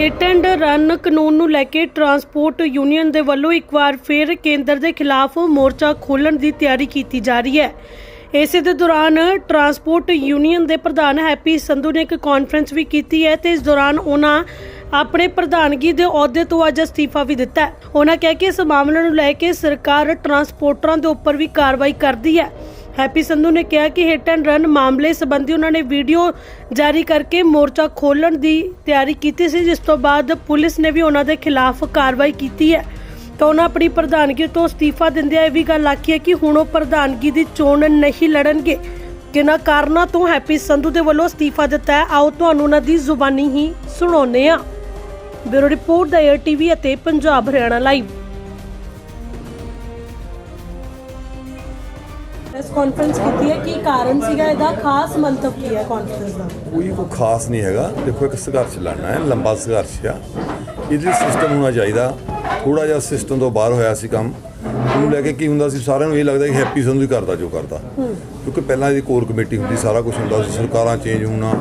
Hit and run ਕਾਨੂੰਨ ਨੂੰ ਲੈ ਕੇ ਟਰਾਂਸਪੋਰਟ ਯੂਨੀਅਨ ਦੇ ਵੱਲੋਂ ਇੱਕ ਵਾਰ ਫਿਰ ਕੇਂਦਰ ਦੇ ਖਿਲਾਫ ਮੋਰਚਾ ਖੋਲ੍ਹਣ ਦੀ ਤਿਆਰੀ ਕੀਤੀ ਜਾ ਰਹੀ ਹੈ। ਇਸੇ ਦੇ ਦੌਰਾਨ ਟਰਾਂਸਪੋਰਟ ਯੂਨੀਅਨ ਦੇ ਪ੍ਰਧਾਨ ਹੈਪੀ ਸੰਧੂ ਨੇ ਇੱਕ ਕਾਨਫਰੰਸ ਵੀ ਕੀਤੀ ਹੈ ਤੇ ਇਸ ਦੌਰਾਨ ਉਹਨਾਂ ਆਪਣੇ ਪ੍ਰਧਾਨਗੀ ਦੇ ਅਹੁਦੇ ਤੋਂ ਅੱਜ ਅਸਤੀਫਾ ਵੀ ਦਿੱਤਾ ਹੈ। ਉਹਨਾਂ ਕਹਿ ਕੇ ਇਸ ਮਾਮਲੇ ਨੂੰ ਲੈ ਕੇ ਸਰਕਾਰ ਟਰਾਂਸਪੋਰਟਰਾਂ ਦੇ ਉੱਪਰ ਵੀ ਕਾਰਵਾਈ ਕਰਦੀ ਹੈ। ਹੈਪੀ ਸੰਧੂ ਨੇ ਕਿਹਾ ਕਿ ਹਿੱਟ ਐਂਡ ਰਨ ਮਾਮਲੇ ਸੰਬੰਧੀ ਉਹਨਾਂ ਨੇ ਵੀਡੀਓ ਜਾਰੀ ਕਰਕੇ ਮੋਰਚਾ ਖੋਲਣ ਦੀ ਤਿਆਰੀ ਕੀਤੀ ਸੀ, ਜਿਸ ਤੋਂ ਬਾਅਦ ਪੁਲਿਸ ਨੇ ਵੀ ਉਹਨਾਂ ਦੇ ਖਿਲਾਫ ਕਾਰਵਾਈ ਕੀਤੀ ਹੈ। ਤਾਂ ਉਹਨਾਂ ਆਪਣੀ ਪ੍ਰਧਾਨਗੀ ਤੋਂ ਅਸਤੀਫਾ ਦਿੰਦਿਆਂ ਇਹ ਵੀ ਗੱਲ ਆਖੀ ਹੈ ਕਿ ਹੁਣ ਉਹ ਪ੍ਰਧਾਨਗੀ ਦੀ ਚੋਣ ਨਹੀਂ ਲੜਨਗੇ। ਕਿਨਾਂ ਕਾਰਨਾਂ ਤੋਂ ਹੈਪੀ ਸੰਧੂ ਦੇ ਵੱਲੋਂ ਅਸਤੀਫਾ ਦਿੱਤਾ ਹੈ, ਆਓ ਤੁਹਾਨੂੰ ਉਹਨਾਂ ਦੀ ਜ਼ੁਬਾਨੀ ਹੀ ਸੁਣਾਉਂਦੇ ਹਾਂ। ਬਿਊਰੋ ਰਿਪੋਰਟ ਦਾ ਏਅਰ ਟੀਵੀ ਅਤੇ Punjab Haryana live press conference ਕੀਤੀ ਹੈ ਕੀ ਕਾਰਨ ਸੀਗਾ ਇਹਦਾ? ਖਾਸ ਮੰਤਵ ਕੀ ਹੈ ਕਾਨਫਰੰਸ ਦਾ? ਕੋਈ ਕੋਈ ਖਾਸ ਨਹੀਂ ਹੈਗਾ। ਦੇਖੋ ਇੱਕ ਸੰਘਰਸ਼ ਲੜਨਾ ਹੈ ਲੰਬਾ ਸੰਘਰਸ਼ ਆ। ਇਹਦੇ ਸਿਸਟਮ ਹੋਣਾ ਚਾਹੀਦਾ। ਥੋੜਾ ਜਿਹਾ ਸਿਸਟਮ ਤੋਂ ਬਾਹਰ ਹੋਇਆ ਸੀ ਕੰਮ। ਉਹਨੂੰ ਲੈ ਕੇ ਕੀ ਹੁੰਦਾ ਸੀ? ਸਾਰਿਆਂ ਨੂੰ ਇਹ ਲੱਗਦਾ ਕਿ ਹੈਪੀ ਸੰਧੂ ਹੀ ਕਰਦਾ ਜੋ ਕਰਦਾ। ਕਿਉਂਕਿ ਪਹਿਲਾਂ ਇਹਦੀ ਕੋਰ ਕਮੇਟੀ ਹੁੰਦੀ ਸਾਰਾ ਕੁਝ ਹੁੰਦਾ ਸੀ। ਸਰਕਾਰਾਂ ਚੇਂਜ ਹੋਣਾ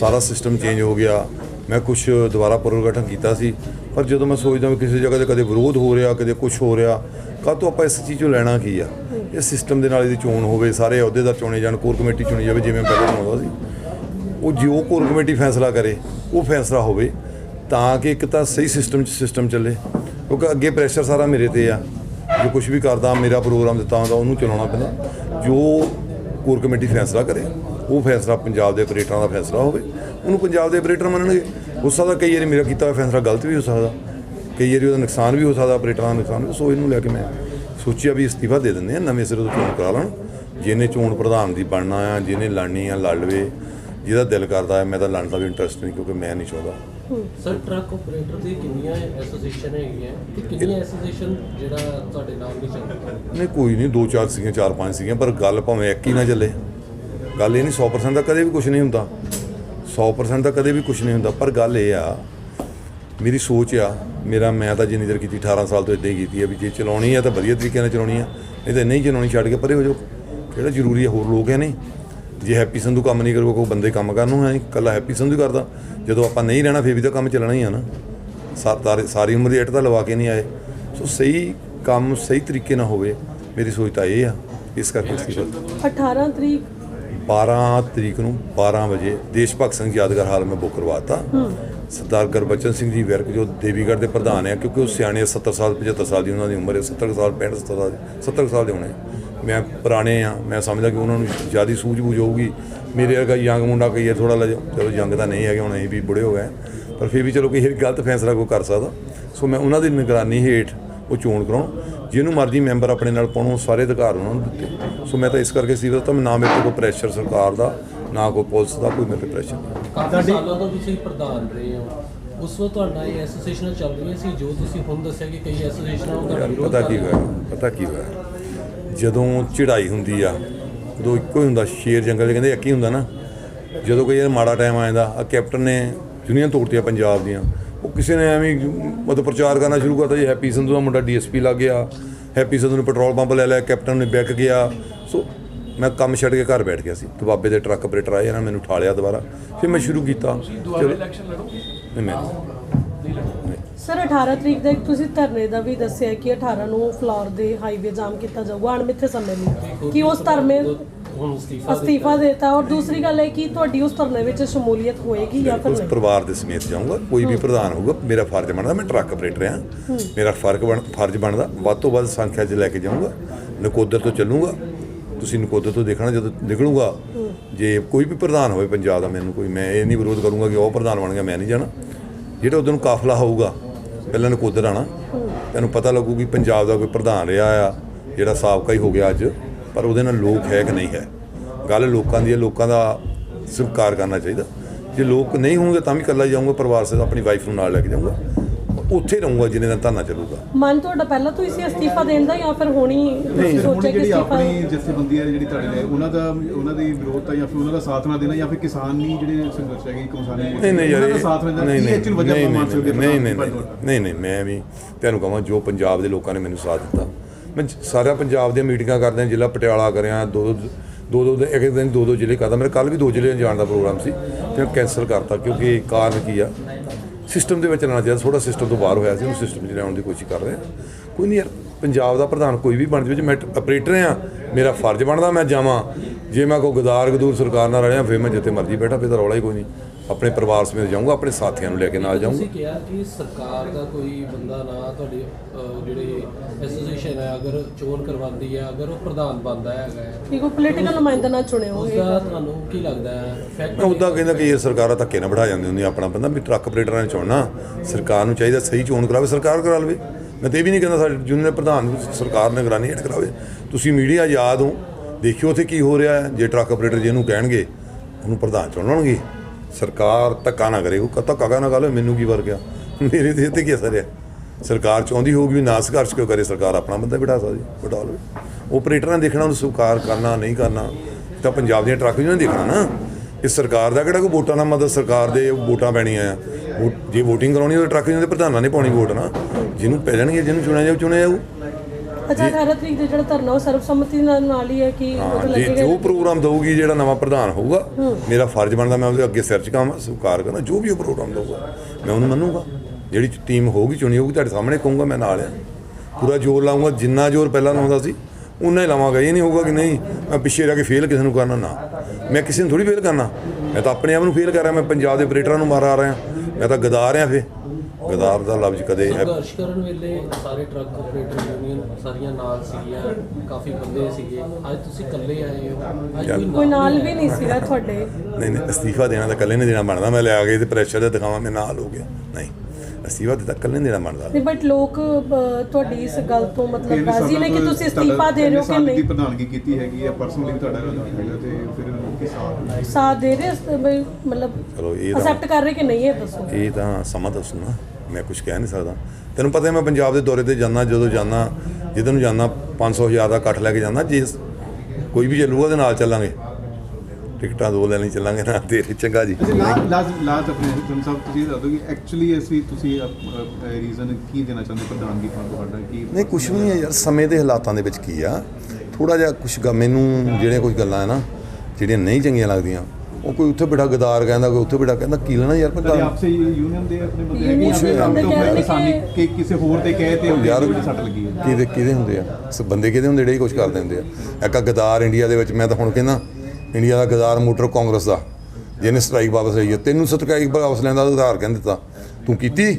ਸਾਰਾ ਸਿਸਟਮ ਚੇਂਜ ਹੋ ਗਿਆ। ਮੈਂ ਕੁਝ ਦੁਬਾਰਾ ਪੁਨਰਗਠਨ ਕੀਤਾ ਸੀ। ਪਰ ਜਦੋਂ ਮੈਂ ਸੋਚਦਾ ਵੀ ਕਿਸੇ ਜਗ੍ਹਾ ਤੇ ਕਦੇ ਵਿਰੋਧ ਹੋ ਰਿਹਾ ਕਦੇ ਕੁਝ ਹੋ ਰਿਹਾ ਕਾਹ ਤੋਂ ਆਪਾਂ ਇਸ ਚੀਜ਼ ਤੋਂ ਲੈਣਾ ਕੀ ਆ? ਇਹ ਸਿਸਟਮ ਦੇ ਨਾਲ ਇਹਦੀ ਚੋਣ ਹੋਵੇ, ਸਾਰੇ ਅਹੁਦੇਦਾਰ ਚੁਣੇ ਜਾਣ ਕੋਰ ਕਮੇਟੀ ਚੁਣੀ ਜਾਵੇ, ਜਿਵੇਂ ਪਹਿਲਾਂ ਚੁਣਦਾ ਸੀ। ਉਹ ਜੋ ਕੋਰ ਕਮੇਟੀ ਫੈਸਲਾ ਕਰੇ, ਉਹ ਫੈਸਲਾ ਹੋਵੇ, ਤਾਂ ਕਿ ਇੱਕ ਤਾਂ ਸਹੀ ਸਿਸਟਮ 'ਚ ਸਿਸਟਮ ਚੱਲੇ। ਕਿਉਂਕਿ ਅੱਗੇ ਪ੍ਰੈਸ਼ਰ ਸਾਰਾ ਮੇਰੇ ਤੇ ਆ। ਜੋ ਕੁਝ ਵੀ ਕਰਦਾ, ਮੇਰਾ ਪ੍ਰੋਗਰਾਮ ਦਿੱਤਾ ਹੁੰਦਾ, ਉਹਨੂੰ ਚਲਾਉਣਾ ਪੈਂਦਾ। ਜੋ ਕੋਰ ਕਮੇਟੀ ਫੈਸਲਾ ਕਰੇ, ਉਹ ਫੈਸਲਾ ਪੰਜਾਬ ਦੇ ਆਪਰੇਟਰਾਂ ਦਾ ਫੈਸਲਾ ਹੋਵੇ। ਉਹਨੂੰ ਪੰਜਾਬ ਦੇ ਆਪਰੇਟਰ ਮੰਨਣਗੇ। ਹੋ ਸਕਦਾ ਕਈ ਵਾਰੀ ਮੇਰਾ ਕੀਤਾ ਹੋਇਆ ਫੈਸਲਾ ਗਲਤ ਵੀ ਹੋ ਸਕਦਾ। ਕਈ ਵਾਰੀ ਉਹਦਾ ਨੁਕਸਾਨ ਵੀ ਹੋ ਸਕਦਾ ਆਪਰੇਟਰਾਂ ਦਾ ਨੁਕਸਾਨ ਵੀ। ਸੋ ਇਹਨੂੰ ਲੈ ਕੇ ਮੈਂ ਸੋਚਿਆ ਵੀ ਅਸਤੀਫਾ ਦੇ ਦਿੰਦੇ ਆ ਨਵੇਂ ਸਿਰੇ ਤੋਂ ਚੋਣ ਕਰਾ ਲੈਣ। ਜਿਹਨੇ ਚੋਣ ਪ੍ਰਧਾਨ ਦੀ ਬਣਨਾ ਆ ਜਿਹਨੇ ਲੜਨੀ ਆ ਲੜ ਲਵੇ। ਜਿਹਦਾ ਦਿਲ ਕਰਦਾ ਹੈ ਮੈਂ ਤਾਂ ਲੜਨ ਦਾ ਵੀ ਇੰਟਰਸਟ ਨਹੀਂ ਕਿਉਂਕਿ ਮੈਂ ਨਹੀਂ ਚਾਹੁੰਦਾ। ਸਰ ਟਰੱਕ ਆਪਰੇਟਰ ਦੀ ਕਿੰਨੀਆਂ ਐਸੋਸੀਏਸ਼ਨ ਹੈਗੀਆਂ? ਤੇ ਕਿੰਨੀਆਂ ਐਸੋਸੀਏਸ਼ਨ ਜਿਹੜਾ ਤੁਹਾਡੇ ਨਾਲ ਨਹੀਂ ਚੱਲਦੀ ਨਹੀਂ ਕੋਈ ਨਹੀਂ ਦੋ ਚਾਰ ਸੀਗੀਆਂ ਚਾਰ ਪੰਜ ਸੀਗੀਆਂ ਪਰ ਗੱਲ ਭਾਵੇਂ ਇੱਕ ਹੀ ਨਾ ਚੱਲੇ। ਗੱਲ ਇਹ ਨਹੀਂ 100% ਦਾ ਕਦੇ ਵੀ ਕੁਝ ਨਹੀਂ ਹੁੰਦਾ। 100% ਦਾ ਕਦੇ ਵੀ ਕੁਝ ਨਹੀਂ ਹੁੰਦਾ ਪਰ ਗੱਲ ਇਹ ਆ ਮੇਰੀ ਸੋਚ ਆ ਮੇਰਾ ਮੈਂ ਤਾਂ ਜਿੰਨੀ ਦੇਰ ਕੀਤੀ 18 ਸਾਲ ਤੋਂ ਇਦਾਂ ਹੀ ਕੀਤੀ ਆ ਵੀ ਜੇ ਚਲਾਉਣੀ ਆ ਤਾਂ ਵਧੀਆ ਤਰੀਕੇ ਨਾਲ ਚਲਾਉਣੀ ਆ ਨਹੀਂ ਤਾਂ ਨਹੀਂ ਚਲਾਉਣੀ ਛੱਡ ਕੇ ਪਰੇ ਹੋ ਜਾਓ। ਜਿਹੜਾ ਜ਼ਰੂਰੀ ਆ ਹੋਰ ਲੋਕ ਹੈ ਨਹੀਂ। ਜੇ ਹੈਪੀ ਸੰਧੂ ਕੰਮ ਨਹੀਂ ਕਰੂਗਾ ਕੋਈ ਬੰਦੇ ਕੰਮ ਕਰਨ ਨੂੰ ਹੈ ਨਹੀਂ ਕੱਲਾ ਹੈਪੀ ਸੰਧੂ ਕਰਦਾ। ਜਦੋਂ ਆਪਾਂ ਨਹੀਂ ਰਹਿਣਾ ਫੇਰ ਵੀ ਤਾਂ ਕੰਮ ਚੱਲਣਾ ਹੀ ਆ ਨਾ। ਸਾ- ਤਾਰੇ- ਸਾਰੀ ਉਮਰ ਦੀ ਇੱਟ ਤਾਂ ਲਵਾ ਕੇ ਨਹੀਂ ਆਏ। ਸੋ ਸਹੀ ਕੰਮ ਸਹੀ ਤਰੀਕੇ ਨਾਲ ਹੋਵੇ ਮੇਰੀ ਸੋਚ ਤਾਂ ਇਹ ਆ। ਇਸ ਕਰਕੇ ਅਸਤੀਫਾ 18 ਤਰੀਕ। 12 ਤਰੀਕ ਨੂੰ 12 ਵਜੇ ਦੇਸ਼ ਭਗਤ ਸਿੰਘ ਯਾਦਗਾਰ ਹਾਲ ਮੈਂ ਬੁੱਕ ਕਰਵਾਤਾ। ਸਰਦਾਰ ਗੁਰਬਚਨ ਸਿੰਘ ਜੀ ਵਿਰਕ ਜੋ ਦੇਵੀਗੜ੍ਹ ਦੇ ਪ੍ਰਧਾਨ ਹੈ ਕਿਉਂਕਿ ਉਹ ਸਿਆਣੇ ਆ, 70 ਸਾਲ 75 ਸਾਲ ਦੀ ਉਹਨਾਂ ਦੀ ਉਮਰ ਹੈ 70 ਸਾਲ 65 70 ਸਾਲ 70 ਸਾਲ ਦੇ ਹੋਣੇ ਮੈਂ ਪੁਰਾਣੇ ਆ ਮੈਂ ਸਮਝਦਾ ਕਿ ਉਹਨਾਂ ਨੂੰ ਜ਼ਿਆਦਾ ਸੂਝ-ਬੂਝ ਹੋਊਗੀ। ਮੇਰੇ ਵਰਗਾ ਯੰਗ ਮੁੰਡਾ ਕਈ ਹੈ ਥੋੜਾ ਚਲੋ ਯੰਗ ਤਾਂ ਨਹੀਂ ਹੈਗੇ ਹੁਣ ਅਸੀਂ ਵੀ ਬੁੜੇ ਹੋ ਗਏ ਪਰ ਫਿਰ ਵੀ ਚਲੋ ਕੋਈ ਗਲਤ ਫੈਸਲਾ ਕੋਈ ਕਰ ਸਕਦਾ। ਸੋ ਮੈਂ ਉਹਨਾਂ ਦੀ ਨਿਗਰਾਨੀ ਹੇਠ ਉਹ ਚੋਣ ਕਰਾਉਣ ਜਿਹਨੂੰ ਮਰਜ਼ੀ ਮੈਂਬਰ ਆਪਣੇ ਨਾਲ ਪਾਉਣ ਸਾਰੇ ਅਧਿਕਾਰ ਉਹਨਾਂ ਨੂੰ ਦਿੱਤੇ। ਸੋ ਮੈਂ ਤਾਂ ਇਸ ਕਰਕੇ ਸੀ ਤਾਂ ਨਾ ਮੇਰੇ ਕੋਲ ਕੋਈ ਪ੍ਰੈਸ਼ਰ ਸਰਕਾਰ ਦਾ ਨਾ ਕੋਈ ਪੁਲਿਸ ਦਾ ਕੋਈ ਮੇਰੇ ਤੇ ਪ੍ਰੈਸ਼ਰ ਨਹੀਂ। ਕਾਫੀ ਸਾਲਾਂ ਤੋਂ ਤੁਸੀਂ ਪ੍ਰਧਾਨ ਰਹੇ ਹੋ। ਉਸ ਵਕਤ ਤੁਹਾਡਾ ਇਹ ਐਸੋਸੀਏਸ਼ਨਾਂ ਚੱਲ ਰਹੀਆਂ ਸੀ ਜੋ ਤੁਸੀਂ ਹੁਣ ਦੱਸਿਆ ਕਿ ਕਈ ਐਸੋਸੀਏਸ਼ਨਾਂ ਉਹ ਤੁਹਾਡਾ ਯਾਰ ਵਿਰੋਧ ਪਤਾ ਕਰ ਕੀ। ਹੋਇਆ ਪਤਾ ਕੀ ਹੋਇਆ। ਜਦੋਂ ਚੜਾਈ ਹੁੰਦੀ ਆ ਉਦੋਂ ਇੱਕੋ ਹੀ ਹੁੰਦਾ ਸ਼ੇਰ ਜੰਗਲ 'ਚ ਕਹਿੰਦੇ ਇੱਕ ਹੀ ਹੁੰਦਾ ਨਾ। ਜਦੋਂ ਕੋਈ ਯਾਰ ਮਾੜਾ ਟਾਈਮ ਆ ਜਾਂਦਾ ਆ ਕੈਪਟਨ ਨੇ ਯੂਨੀਅਨ ਤੋੜਤੀਆਂ ਪੰਜਾਬ ਦੀਆਂ। ਉਹ ਕਿਸੇ ਨੇ ਐਵੇਂ ਮਤਲਬ ਪ੍ਰਚਾਰ ਕਰਨਾ ਸ਼ੁਰੂ ਕਰਤਾ ਜੀ ਹੈਪੀ ਸੰਧੂ ਦਾ ਮੁੰਡਾ ਡੀਐਸਪੀ ਲੱਗ ਗਿਆ ਹੈਪੀ ਸੰਧੂ ਨੇ ਪੈਟਰੋਲ ਪੰਪ ਲੈ ਲਿਆ ਕੈਪਟਨ ਨੇ ਵਿਕ ਗਿਆ। ਸੋ ਮੈਂ ਕੰਮ ਛੱਡ ਕੇ ਘਰ ਬੈਠ ਗਿਆ ਸੀ। ਦੁਆਬੇ ਦੇ ਟਰੱਕ ਆਪਰੇਟਰ ਆਏ ਇਹਨਾਂ ਨੇ ਮੈਨੂੰ ਠਾਲਿਆ ਦੁਬਾਰਾ। ਫਿਰ ਮੈਂ ਸ਼ੁਰੂ ਕੀਤਾ। ਚਲੋ। ਇਲੈਕਸ਼ਨ ਲੜੋਗੇ ਨਹੀਂ ਮੈਂ ਨਹੀਂ। ਸਰ 18 ਤਰੀਕ ਦਾ ਤੁਸੀਂ ਧਰਨੇ ਦਾ ਵੀ ਦੱਸਿਆ ਕਿ 18 ਨੂੰ ਫਲੋਰ ਦੇ ਹਾਈਵੇ ਜਾਮ ਕੀਤਾ ਜਾਊਗਾ ਅਣਮਿੱਥੇ ਸਮੇਂ ਲਈ। ਕਿ ਉਸ ਧਰਨੇ ਹੁਣ ਅਸਤੀਫਾ ਦੇਤਾ। ਔਰ ਦੂਸਰੀ ਗੱਲ ਹੈ ਕਿ ਤੁਹਾਡੀ ਉਸ ਧਰਨੇ ਵਿੱਚ ਸ਼ਮੂਲੀਅਤ ਹੋਏਗੀ ਜਾਂ ਫਿਰ ਉਸ ਨਹੀਂ? ਪਰਿਵਾਰ ਦੇ ਸਮੇਤ ਜਾਊਂਗਾ। ਕੋਈ ਵੀ ਪ੍ਰਧਾਨ ਹੋਊਗਾ ਮੇਰਾ ਫਰਜ਼ ਬਣਦਾ ਮੈਂ ਟਰੱਕ ਆਪਰੇਟਰ ਹਾਂ। ਮੇਰਾ ਫ਼ਰਕ ਬਣ ਫਰਜ਼ ਬਣਦਾ ਵੱਧ ਤੋਂ ਵੱਧ ਸੰਖਿਆ 'ਚ ਲੈ ਕੇ ਜਾਊਂਗਾ। ਨਕੋਦਰ ਤੋਂ ਚੱਲੂਗਾ। ਤੁਸੀਂ ਨਕੋਦਰ ਤੋਂ ਦੇਖਣਾ, ਜਦੋਂ ਨਿਕਲੂਗਾ, ਜੇ ਕੋਈ ਵੀ ਪ੍ਰਧਾਨ ਹੋਵੇ ਪੰਜਾਬ ਦਾ ਮੈਨੂੰ ਕੋਈ, ਮੈਂ ਇਹ ਨਹੀਂ ਵਿਰੋਧ ਕਰੂੰਗਾ ਕਿ ਉਹ ਪ੍ਰਧਾਨ ਬਣ ਗਿਆ, ਮੈਂ ਨਹੀਂ ਜਾਣਾ। ਜਿਹੜਾ ਉਦੋਂ ਕਾਫਲਾ ਹੋਊਗਾ, ਪਹਿਲਾਂ ਨਕੋਦਰ ਆਣਾ। ਤੈਨੂੰ ਪਤਾ ਲੱਗੂ ਕਿ ਪੰਜਾਬ ਦਾ ਕੋਈ ਪ੍ਰਧਾਨ ਰਿਹਾ ਆ, ਜਿਹੜਾ ਸਾਬਕਾ ਹੀ ਹੋ ਗਿਆ ਅੱਜ, ਪਰ ਉਹਦੇ ਨਾਲ ਲੋਕ ਹੈ ਕਿ ਨਹੀਂ ਹੈ? ਗੱਲ ਲੋਕਾਂ ਦੀ ਹੈ, ਲੋਕਾਂ ਦਾ ਸਵੀਕਾਰ ਕਰਨਾ ਚਾਹੀਦਾ। ਜੇ ਲੋਕ ਨਹੀਂ ਹੋਣਗੇ ਤਾਂ ਵੀ ਇਕੱਲਾ ਹੀ ਜਾਊਂਗਾ, ਪਰਿਵਾਰ ਸੇ ਆਪਣੀ ਵਾਈਫ ਨੂੰ ਨਾਲ ਲੈ ਕੇ ਜਾਊਂਗਾ। ਉੱਥੇ ਰਹੂੰਗਾ ਜਿੰਨੇ ਦਿਨ ਧਰਨਾ ਚੱਲੂਗਾ। ਮਨ ਤੁਹਾਡਾ ਪਹਿਲਾਂ ਤੋਂ ਹੀ ਸੀ ਅਸਤੀਫਾ ਦੇਣ ਦਾ ਜਾਂ ਫਿਰ ਹੋਣੀ ਸੋਚਿਆ ਕਿ ਜਿਹੜੀ ਅਸਤੀਫਾ ਆਪਣੀ ਜਥੇਬੰਦੀ ਹੈ ਜਿਹੜੀ ਤੁਹਾਡੇ ਲਈ ਉਹਨਾਂ ਦਾ ਉਹਨਾਂ ਦੀ ਵਿਰੋਧਤਾ ਜਾਂ ਫਿਰ ਉਹਨਾਂ ਦਾ ਸਾਥ ਨਾ ਦੇਣਾ ਜਾਂ ਫਿਰ ਕਿਸਾਨੀ ਜਿਹੜੇ ਸੰਘਰਸ਼ ਹੈਗੇ ਕਿਸਾਨੀ ਨਹੀਂ ਨਹੀਂ ਯਾਰ ਉਹਨਾਂ ਦਾ ਸਾਥ ਨਹੀਂ ਦੇਣਾ ਨਹੀਂ ਇਹ ਚੀਜ਼ ਵਜ੍ਹਾ ਨਹੀਂ ਮੰਨ ਸਕਦੇ ਨਹੀਂ ਨਹੀਂ ਨਹੀਂ ਨਹੀਂ ਨਹੀਂ ਮੈਂ ਵੀ ਤੁਹਾਨੂੰ ਕਹਾਂ ਜੋ ਪੰਜਾਬ ਦੇ ਲੋਕਾਂ ਨੇ ਮੈਨੂੰ ਸਾਥ ਦਿੱਤਾ। ਮੈਂ ਸਾਰਾ ਪੰਜਾਬ ਦੀਆਂ ਮੀਟਿੰਗਾਂ ਕਰਦੇ ਜ਼ਿਲ੍ਹਾ ਪਟਿਆਲਾ ਕਰਿਆ ਦੋ ਦੋ ਦੋ ਇੱਕ ਦਿਨ ਦੋ ਦੋ ਜ਼ਿਲ੍ਹੇ ਕਰਦਾ। ਮੇਰੇ ਕੱਲ ਵੀ ਦੋ ਜ਼ਿਲ੍ਹੇ ਜਾਣ ਦਾ ਪ੍ਰੋਗਰਾਮ ਸੀ ਤੇ ਮੈਂ ਕੈਨਸਲ ਕਰਤਾ ਕਿਉਂਕਿ ਕਾਰਨ ਕੀ ਆ? ਸਿਸਟਮ ਦੇ ਵਿੱਚ ਲੈਣਾ ਚਾਹੀਦਾ ਥੋੜਾ ਸਿਸਟਮ ਤੋਂ ਬਾਹਰ ਹੋਇਆ ਸੀ, ਉਹਨੂੰ ਸਿਸਟਮ 'ਚ ਲਿਆਉਣ ਦੀ ਕੋਸ਼ਿਸ਼ ਕਰ ਰਹੇ ਹਾਂ ਕੋਈ ਨਹੀਂ ਯਾਰ, ਪੰਜਾਬ ਦਾ ਪ੍ਰਧਾਨ ਕੋਈ ਵੀ ਬਣ ਜਾਵੇ, ਜੇ ਮੈਂ ਆਪਰੇਟਰ ਆ ਮੇਰਾ ਫਰਜ਼ ਬਣਦਾ ਮੈਂ ਜਾਵਾਂ। ਜੇ ਮੈਂ ਕੋਈ ਗਦਾਰ ਗਦੂਰ ਸਰਕਾਰ ਨਾਲ ਰਲਿਆ ਫਿਰ ਮੈਂ ਜਿੱਥੇ ਮਰਜ਼ੀ ਬੈਠਾ, ਫਿਰ ਤਾਂ ਰੌਲਾ ਹੀ ਕੋਈ ਨਹੀਂ। ਆਪਣੇ ਪਰਿਵਾਰ ਸਮੇਤ ਜਾਊਂਗਾ ਆਪਣੇ ਸਾਥੀਆਂ ਨੂੰ ਲੈ ਕੇ ਨਾਲ ਜਾਊਂਗਾ। ਤੁਸੀਂ ਕਿਹਾ ਕਿ ਸਰਕਾਰ ਦਾ ਕੋਈ ਬੰਦਾ ਨਾ ਤੁਹਾਡੇ ਅਹ, ਜਿਹੜੇ ਐਸੋਸੀਏਸ਼ਨ ਹੈ ਅਗਰ ਚੋਣ ਕਰਵਾਉਂਦੀ ਹੈ ਅਗਰ ਉਹ ਪ੍ਰਧਾਨ ਬਣਦਾ ਹੈਗਾ ਹੈ, ਕੋਈ ਪੋਲੀਟੀਕਲ ਨੁਮਾਇੰਦਾ ਨਾ ਚੁਣੇ ਉਸ ਹੋਗੇ ਦਾ ਤੁਹਾਨੂੰ ਕੀ ਲੱਗਦਾ ਹੈ? ਫੈਕਟ ਉਦਾਂ ਕਹਿੰਦਾ ਕਿ ਇਹ ਸਰਕਾਰਾਂ ਧੱਕੇ ਨਾਲ ਬਿਠਾ ਜਾਂਦੀ ਹੁੰਦੀ ਆਪਣਾ ਬੰਦਾ ਵੀ ਟਰੱਕ ਆਪਰੇਟਰਾਂ ਨੇ ਚੁਣਨਾ। ਸਰਕਾਰ ਨੂੰ ਚਾਹੀਦਾ ਸਹੀ ਚੋਣ ਕਰਾਵੇ ਸਰਕਾਰ ਕਰਾ ਲਵੇ। ਮੈਂ ਤੇ ਇਹ ਵੀ ਨਹੀਂ ਕਹਿੰਦਾ ਸਾਡੇ ਯੂਨੀਅਨ ਦੇ ਪ੍ਰਧਾਨ ਨੂੰ ਸਰਕਾਰ ਨਿਗਰਾਨੀ ਹੇਠ ਕਰਾਵੇ। ਤੁਸੀਂ ਮੀਡੀਆ ਆਜ਼ਾਦ ਹੋ ਦੇਖਿਓ ਉੱਥੇ ਕੀ ਹੋ ਰਿਹਾ ਹੈ। ਜੇ ਟਰੱਕ ਆਪਰੇਟਰ ਜਿਹਨੂੰ ਕਹਿਣਗੇ ਉਹਨੂੰ ਪ੍ਰਧਾਨ ਚੁਣਨਗੇ ਸਰਕਾਰ ਧੱਕਾ ਨਾ ਕਰੇ, ਉਹ ਧੱਕਾ ਨਾ ਕਰੇ ਮੈਨੂੰ ਕੀ ਵਰ ਗਿਆ ਮੇਰੇ ਤੇ ਤੇ ਕੀ ਅਸਰ ਹੈ ਸਰਕਾਰ ਚਾਹੁੰਦੀ ਹੋਊਗੀ ਵੀ ਨਾ ਸੰਘਰਸ਼ ਕਿਉਂ ਕਰੇ, ਸਰਕਾਰ ਆਪਣਾ ਬੰਦਾ ਬਿਠਾ ਸਕਦੀ, ਬਿਠਾ ਲਵੇ। ਆਪਰੇਟਰਾਂ ਨੇ ਦੇਖਣਾ, ਉਹਨੂੰ ਸਵੀਕਾਰ ਕਰਨਾ, ਨਹੀਂ ਕਰਨਾ। ਤਾਂ ਪੰਜਾਬ ਦੀਆਂ ਟਰੱਕ ਯੂਨੀਅਨ ਦੇਖਣਾ ਨਾ ਇਹ ਸਰਕਾਰ ਦਾ ਕਿਹੜਾ ਕੋਈ ਵੋਟਾਂ ਨਾਲ ਮਦਦ ਸਰਕਾਰ ਦੇ ਵੋਟਾਂ ਪੈਣੀਆਂ ਆ। ਜੇ VOTING ਕਰਾਉਣੀ ਤਾਂ ਟਰੱਕ ਯੂਨੀਅਨ ਦੇ ਪ੍ਰਧਾਨਾਂ ਨੇ ਪਾਉਣੀ ਵੋਟ ਨਾ, ਜਿਹਨੂੰ ਪੈ ਜਾਣਗੇ, ਜਿਹਨੂੰ ਚੁਣਿਆ ਜਾਊ ਚੁਣਿਆ ਜਾਊ। ਅੱਛਾ 18 ਤਰੀਕ ਦੇ ਜਿਹੜਾ ਧਰਨਾ ਉਹ ਸਰਬਸੰਮਤੀ ਨਾਲ ਨਾਲ ਹੀ ਹੈ ਕਿ ਉਹ ਹਾਂ ਤਾਂ ਜੇ ਲੱਗੇਗਾ ਜੋ ਪ੍ਰੋਗਰਾਮ ਦਊਗੀ ਜਿਹੜਾ ਨਵਾਂ ਪ੍ਰਧਾਨ ਹੋਊਗਾ ਮੇਰਾ ਫਰਜ਼ ਬਣਦਾ ਮੈਂ ਉਹਦੇ ਅੱਗੇ ਸਿਰ ਝੁਕਾਵਾਂ ਸਵੀਕਾਰ ਕਰਨਾ ਜੋ ਵੀ ਉਹ ਪ੍ਰੋਗਰਾਮ ਦਊਗਾ ਮੈਂ ਉਹਨੂੰ ਮੰਨੂਗਾ। ਜਿਹੜੀ ਟੀਮ ਹੋਊਗੀ ਚੁਣੀ ਹੋਊਗੀ ਤੁਹਾਡੇ ਸਾਹਮਣੇ ਕਹੂੰਗਾ ਮੈਂ ਨਾਲ ਆ। ਪੂਰਾ ਜ਼ੋਰ ਲਾਉਂਗਾ ਜਿੰਨਾ ਜ਼ੋਰ ਪਹਿਲਾਂ ਲਾਉਂਦਾ ਸੀ ਉਨਾ ਹੀ ਲਾਵਾਂਗਾ। ਇਹ ਨਹੀਂ ਹੋਊਗਾ ਕਿ ਨਹੀਂ ਮੈਂ ਪਿੱਛੇ ਰਹਿ ਕੇ ਫੇਲ ਕਿਸੇ ਨੂੰ ਕਰਨਾ ਨਾ। ਮੈਂ ਕਿਸੇ ਨੂੰ ਥੋੜੀ ਫੇਲ ਕਰਨਾ। ਮੈਂ ਤਾਂ ਆਪਣੇ ਆਪ ਨੂੰ ਫੇਲ ਕਰ ਰਿਹਾ ਮੈਂ ਪੰਜਾਬ ਦੇ ਆਪਰੇਟਰਾਂ ਨੂੰ ਮਾਰ ਆ ਰਿਹਾ। ਮੈਂ ਤਾਂ ਗਦਾਰ ਆ ਫੇ ਗਦਾਰ ਦਾ ਲਫ਼ਜ਼ ਕਦੇ ਹੈ। ਸੰਘਰਸ਼ ਕਰਨ ਵੇਲੇ ਸਾਰੇ ਟਰੱਕ ਆਪਰੇਟਰ ਯੂਨੀਅਨ ਸਾਰੀਆਂ ਨਾਲ ਸੀਗੀਆਂ ਕਾਫੀ ਬੰਦੇ ਸੀਗੇ। ਅੱਜ ਤੁਸੀਂ ਇਕੱਲੇ ਆਏ ਹੋ। ਅੱਜ ਕੋਈ ਨਾਲ ਵੀ ਨਹੀਂ ਸੀਗਾ ਤੁਹਾਡੇ। ਨਹੀਂ ਨਹੀਂ ਅਸਤੀਫਾ ਦੇਣਾ ਤਾਂ ਇਕੱਲੇ ਨਹੀਂ ਦੇਣਾ ਬਣਦਾ। ਮੈਂ ਲਿਆ ਕੇ ਤੇ ਪ੍ਰੈਸ਼ਰ ਦੇ ਦਿਖਾਵਾਂ ਮੈਂ ਨਾਲ ਹੋ ਗਿਆ। ਨਹੀਂ ਅਸਤੀਫਾ ਤੇ ਤਾਂ ਇਕੱਲੇ ਨਹੀਂ ਦੇਣਾ ਬਣਦਾ। ਨਹੀਂ ਬਟ ਲੋਕ ਤੁਹਾਡੀ ਇਸ ਗੱਲ ਤੋਂ ਮਤਲਬ ਰਾਜ਼ੀ ਨੇ ਕਿ ਤੁਸੀਂ ਅਸਤੀਫਾ ਦੇ ਰਹੇ ਹੋ ਕਿ ਨਹੀਂ? ਪ੍ਰਧਾਨਗੀ ਕੀਤੀ ਹੈਗੀ ਹੈ ਪਰਸਨਲੀ ਤੁਹਾਡਾ ਹੈਗਾ ਤੇ ਫਿਰ ਕੀ ਸਾਥ ਸਾਥ ਦੇ ਰਹੇ ਮਤਲਬ ਚਲੋ ਇਹ ਤਾਂ ਅਸੈਪਟ ਕਰ ਰਹੇ ਕਿ ਨਹੀਂ ਇਹ ਦੱਸੋ? ਇਹ ਤਾਂ ਸਮਾਂ ਦੱਸਣਾ ਮੈਂ ਕੁਝ ਕਹਿ ਨਹੀਂ ਸਕਦਾ। ਤੈਨੂੰ ਪਤਾ ਹੈ ਮੈਂ ਪੰਜਾਬ ਦੇ ਦੌਰੇ ਤੇ ਜਾਂਦਾ ਜਦੋਂ ਜਾਂਦਾ ਜਿੱਦਨ ਨੂੰ ਜਾਂਦਾ 500 ਹਜ਼ਾਰ ਦਾ ਇਕੱਠ ਲੈ ਕੇ ਜਾਂਦਾ ਜੇ ਕੋਈ ਵੀ ਚੱਲੂਗਾ ਉਹਦੇ ਨਾਲ ਚੱਲਾਂਗੇ। ਟਿਕਟਾਂ ਦੋ ਲੈਣੀ ਚੱਲਾਂਗੇ ਨਾ ਤੇ ਚੰਗਾ ਜੀ। ਤੁਸੀਂ ਲਾਸਟ ਲਾਸਟ ਲਾਸਟ ਆਪਣੇ ਤੁਮ ਸਭ ਤੁਸੀਂ ਦੱਸ ਦਿਓ ਕਿ ਐਕਚੁਅਲੀ ਅਸੀਂ ਤੁਸੀਂ ਰੀਜ਼ਨ ਕੀ ਦੇਣਾ ਚਾਹੁੰਦੇ ਪ੍ਰਧਾਨਗੀ ਤੋਂ ਤੁਹਾਡਾ ਕੀ ਨਹੀਂ ਕੁਝ ਵੀ ਨਹੀਂ ਹੈ ਯਾਰ ਸਮੇਂ ਦੇ ਹਾਲਾਤਾਂ ਦੇ ਵਿੱਚ ਕੀ ਆ? ਥੋੜਾ ਜਿਹਾ ਕੁਝ ਮੈਨੂੰ ਜਿਹੜੀਆਂ ਕੁਝ ਗੱਲਾਂ ਹੈ ਨਾ ਜਿਹੜੀਆਂ ਨਹੀਂ ਚੰਗੀਆਂ ਲੱਗਦੀਆਂ ਉਹ ਕੋਈ ਉੱਥੇ ਬਿਠਾ ਗਦਾਰ ਕਹਿੰਦਾ ਕੋਈ ਉੱਥੇ ਬਿਠਾ ਕਹਿੰਦਾ ਕੀ ਲੈਣਾ ਯਾਰ ਪ੍ਰਧਾਨ ਆਪਸੇ ਯੂਨੀਅਨ ਦੇ ਆਪਣੇ ਬੰਦੇ ਕਿਸਾਨੀ ਕਿ- ਕਿਸੇ ਹੋਰ ਤੇ ਕਹੇ ਤੇ ਯਾਰ ਸੱਟ ਲੱਗੀ ਹੈ ਕਿਹਦੇ ਕਿਹਦੇ ਹੁੰਦੇ ਆ? ਬੰਦੇ ਕਿਹਦੇ ਹੁੰਦੇ ਜਿਹੜੇ ਕੁਝ ਕਰਦੇ ਹੁੰਦੇ ਆ? ਇੱਕ ਗਦਾਰ ਇੰਡੀਆ ਦੇ ਵਿੱਚ ਮੈਂ ਤਾਂ ਹੁਣ ਕਹਿੰਦਾ ਇੰਡੀਆ ਦਾ ਗਦਾਰ ਮੋਟਰ ਕਾਂਗਰਸ ਦਾ। ਜਿਹਨੇ ਸਟ੍ਰਾਈਕ ਵਾਪਸ ਲਈ ਹੈ ਤੈਨੂੰ ਸਟ੍ਰਾਈਕ ਵਾਪਸ ਲੈਣ ਦਾ ਅਧਿਕਾਰ ਕਹਿੰਦੇ ਦਿੱਤਾ? ਤੂੰ ਕੀਤੀ?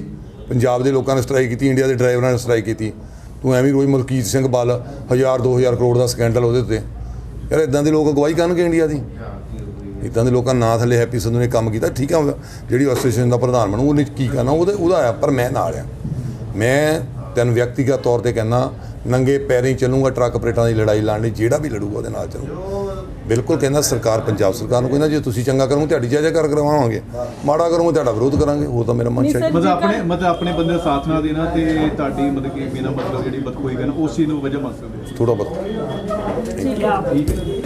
ਪੰਜਾਬ ਦੇ ਲੋਕਾਂ ਨੇ ਸਟ੍ਰਾਈਕ ਕੀਤੀ ਇੰਡੀਆ ਦੇ ਡਰਾਈਵਰਾਂ ਨੇ ਸਟ੍ਰਾਈਕ ਕੀਤੀ। ਤੂੰ ਐਵੇਂ ਰੋਈ ਮਲਕੀਤ ਸਿੰਘ ਬਲ 1000 2000 ਕਰੋੜ ਦਾ ਸਕੈਂਡਲ ਉਹਦੇ ਉੱਤੇ। ਯਾਰ ਇਦਾਂ ਦੇ ਲੋਕ ਅਗਵਾਈ ਕਰਨਗੇ ਇੰਡੀਆ ਦੀ? ਇਦਾਂ ਦੇ ਲੋਕਾਂ ਨਾਂ ਥੱਲੇ ਹੈਪੀ ਸੰਧੂ ਨੇ ਕੰਮ ਕੀਤਾ ਠੀਕ ਆ ਜਿਹੜੀ ਐਸੋਸੀਏਸ਼ਨ ਦਾ ਪ੍ਰਧਾਨ ਬਣੂ ਉਹਨੇ ਕੀ ਕਰਨਾ ਉਹਦੇ ਉਹਦਾ ਆ ਪਰ ਮੈਂ ਨਾਲ ਆ। ਮੈਂ ਤੈਨੂੰ ਵਿਅਕਤੀਗਤ ਤੌਰ ਤੇ ਕਹਿੰਦਾ ਨੰਗੇ ਪੈਰੀਂ ਚੱਲੂਗਾ ਟਰੱਕ ਆਪਰੇਟਰਾਂ ਦੀ ਲੜਾਈ ਲੜਨ ਲਈ ਜਿਹੜਾ ਵੀ ਲੜੂਗਾ ਉਹਦੇ ਨਾਲ ਚੱਲੂਗਾ। ਬਿਲਕੁਲ ਕਹਿੰਦਾ ਸਰਕਾਰ ਪੰਜਾਬ ਸਰਕਾਰ ਨੂੰ ਕਹਿੰਦਾ ਜੇ ਤੁਸੀਂ ਚੰਗਾ ਕਰੋਗੇ ਤੁਹਾਡੀ ਜਾਇਜ਼ਾ ਕਰ ਕਰਵਾਵਾਂਗੇ। ਮਾੜਾ ਕਰੋਗੇ ਤੁਹਾਡਾ ਵਿਰੋਧ ਕਰਾਂਗੇ ਉਹ ਤਾਂ ਮੇਰਾ ਮਨ ਚਾਹੀਦਾ ਮਤਲਬ ਆਪਣੇ ਮਤਲਬ ਆਪਣੇ ਬੰਦੇ ਸਾਥ ਨਾ ਦੇਣਾ ਤੇ ਤੁਹਾਡੀ ਮਤਲਬ ਕਿ ਬਿਨਾ ਮਤਲਬ ਜਿਹੜੀ ਬਦਖੋਈ ਕਰਨਾ ਉਸ ਚੀਜ਼ ਨੂੰ ਵਜ੍ਹਾ ਮੰਨ ਸਕਦੇ ਹੋ? ਥੋੜਾ ਬਹੁਤ। ਠੀਕ ਹੈ।